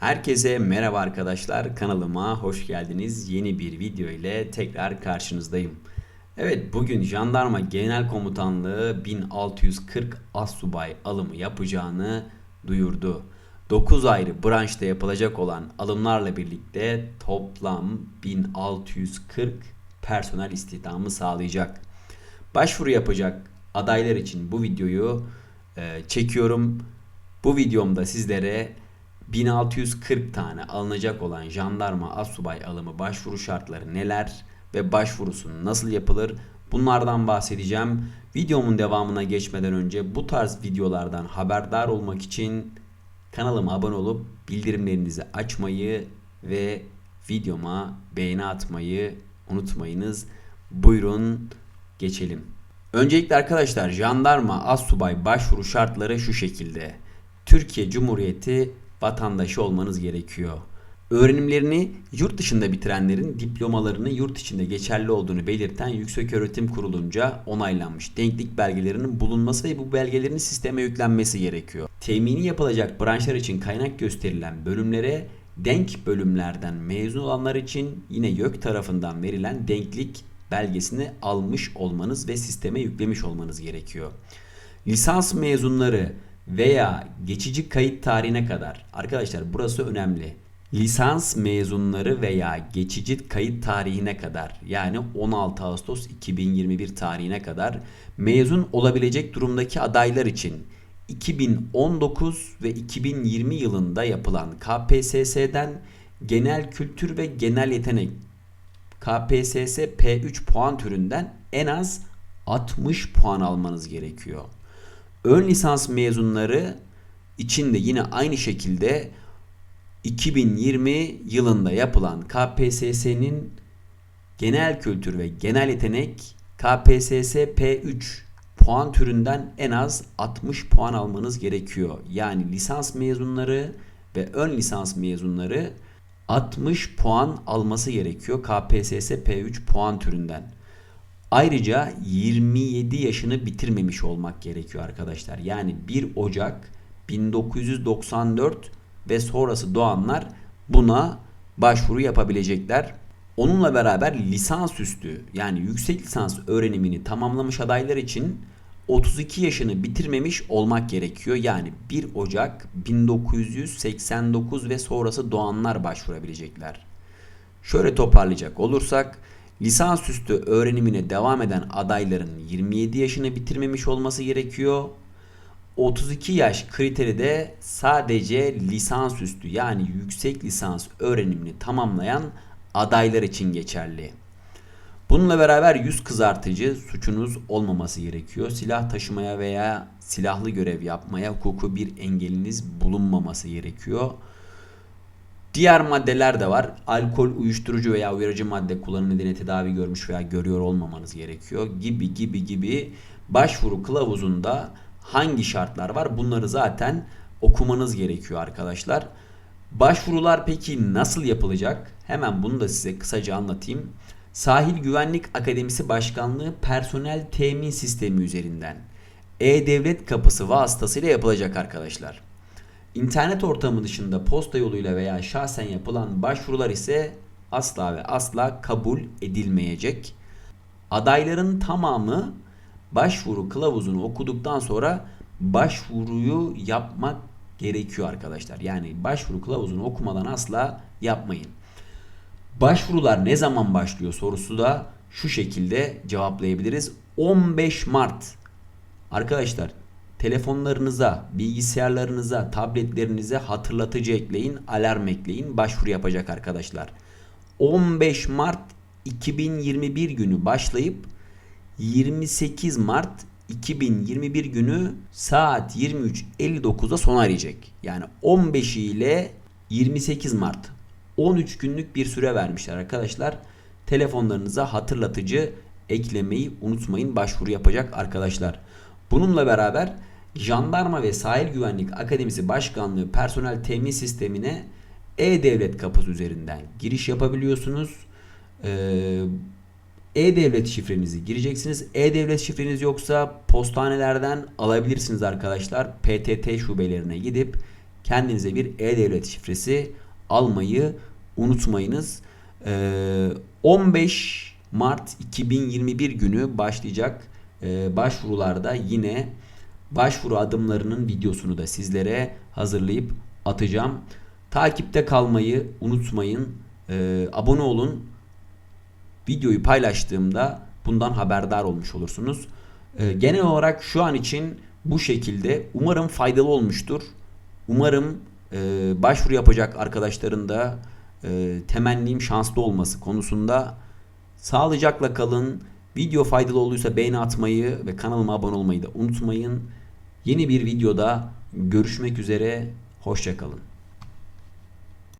Herkese merhaba arkadaşlar. Kanalıma hoş geldiniz. Yeni bir video ile tekrar karşınızdayım. Evet bugün Jandarma Genel Komutanlığı 1640 assubay alımı yapacağını duyurdu. 9 ayrı branşta yapılacak olan alımlarla birlikte toplam 1640 personel istihdamı sağlayacak. Başvuru yapacak adaylar için bu videoyu e, çekiyorum. Bu videomda sizlere 1640 tane alınacak olan jandarma asubay alımı başvuru şartları neler ve başvurusu nasıl yapılır bunlardan bahsedeceğim. Videomun devamına geçmeden önce bu tarz videolardan haberdar olmak için kanalıma abone olup bildirimlerinizi açmayı ve videoma beğeni atmayı unutmayınız. Buyurun geçelim. Öncelikle arkadaşlar jandarma assubay başvuru şartları şu şekilde. Türkiye Cumhuriyeti vatandaşı olmanız gerekiyor. Öğrenimlerini yurt dışında bitirenlerin diplomalarını yurt içinde geçerli olduğunu belirten Yükseköğretim Kurulunca onaylanmış denklik belgelerinin bulunması ve bu belgelerin sisteme yüklenmesi gerekiyor. Temini yapılacak branşlar için kaynak gösterilen bölümlere denk bölümlerden mezun olanlar için yine YÖK tarafından verilen denklik belgesini almış olmanız ve sisteme yüklemiş olmanız gerekiyor. Lisans mezunları veya geçici kayıt tarihine kadar arkadaşlar burası önemli. Lisans mezunları veya geçici kayıt tarihine kadar yani 16 Ağustos 2021 tarihine kadar mezun olabilecek durumdaki adaylar için 2019 ve 2020 yılında yapılan KPSS'den genel kültür ve genel yetenek KPSS P3 puan türünden en az 60 puan almanız gerekiyor. Ön lisans mezunları için de yine aynı şekilde 2020 yılında yapılan KPSS'nin genel kültür ve genel yetenek KPSS P3 puan türünden en az 60 puan almanız gerekiyor. Yani lisans mezunları ve ön lisans mezunları 60 puan alması gerekiyor KPSS P3 puan türünden. Ayrıca 27 yaşını bitirmemiş olmak gerekiyor arkadaşlar. Yani 1 Ocak 1994 ve sonrası doğanlar buna başvuru yapabilecekler. Onunla beraber lisansüstü yani yüksek lisans öğrenimini tamamlamış adaylar için 32 yaşını bitirmemiş olmak gerekiyor. Yani 1 Ocak 1989 ve sonrası doğanlar başvurabilecekler. Şöyle toparlayacak olursak lisansüstü öğrenimine devam eden adayların 27 yaşını bitirmemiş olması gerekiyor. 32 yaş kriteri de sadece lisansüstü yani yüksek lisans öğrenimini tamamlayan adaylar için geçerli. Bununla beraber yüz kızartıcı suçunuz olmaması gerekiyor. Silah taşımaya veya silahlı görev yapmaya hukuku bir engeliniz bulunmaması gerekiyor. Diğer maddeler de var. Alkol, uyuşturucu veya uyarıcı madde kullanımı nedeniyle tedavi görmüş veya görüyor olmamanız gerekiyor. Gibi gibi gibi başvuru kılavuzunda hangi şartlar var? Bunları zaten okumanız gerekiyor arkadaşlar. Başvurular peki nasıl yapılacak? Hemen bunu da size kısaca anlatayım. Sahil Güvenlik Akademisi Başkanlığı personel temin sistemi üzerinden E-Devlet kapısı vasıtasıyla yapılacak arkadaşlar. İnternet ortamı dışında posta yoluyla veya şahsen yapılan başvurular ise asla ve asla kabul edilmeyecek. Adayların tamamı başvuru kılavuzunu okuduktan sonra başvuruyu yapmak gerekiyor arkadaşlar. Yani başvuru kılavuzunu okumadan asla yapmayın. Başvurular ne zaman başlıyor sorusu da şu şekilde cevaplayabiliriz. 15 Mart. Arkadaşlar telefonlarınıza, bilgisayarlarınıza, tabletlerinize hatırlatıcı ekleyin, alarm ekleyin. Başvuru yapacak arkadaşlar. 15 Mart 2021 günü başlayıp 28 Mart 2021 günü saat 23.59'da sona erecek. Yani 15 ile 28 Mart 13 günlük bir süre vermişler arkadaşlar. Telefonlarınıza hatırlatıcı eklemeyi unutmayın başvuru yapacak arkadaşlar. Bununla beraber Jandarma ve Sahil Güvenlik Akademisi Başkanlığı personel temin sistemine e-devlet kapısı üzerinden giriş yapabiliyorsunuz. Ee, e-devlet şifrenizi gireceksiniz. E-devlet şifreniz yoksa postanelerden alabilirsiniz arkadaşlar. PTT şubelerine gidip kendinize bir e-devlet şifresi almayı unutmayınız. Ee, 15 Mart 2021 günü başlayacak e, başvurularda yine başvuru adımlarının videosunu da sizlere hazırlayıp atacağım. Takipte kalmayı unutmayın. Ee, abone olun. Videoyu paylaştığımda bundan haberdar olmuş olursunuz. Ee, genel olarak şu an için bu şekilde umarım faydalı olmuştur. Umarım e, başvuru yapacak arkadaşların da e, temennim şanslı olması konusunda sağlıcakla kalın. Video faydalı olduysa beğeni atmayı ve kanalıma abone olmayı da unutmayın. Yeni bir videoda görüşmek üzere. Hoşçakalın.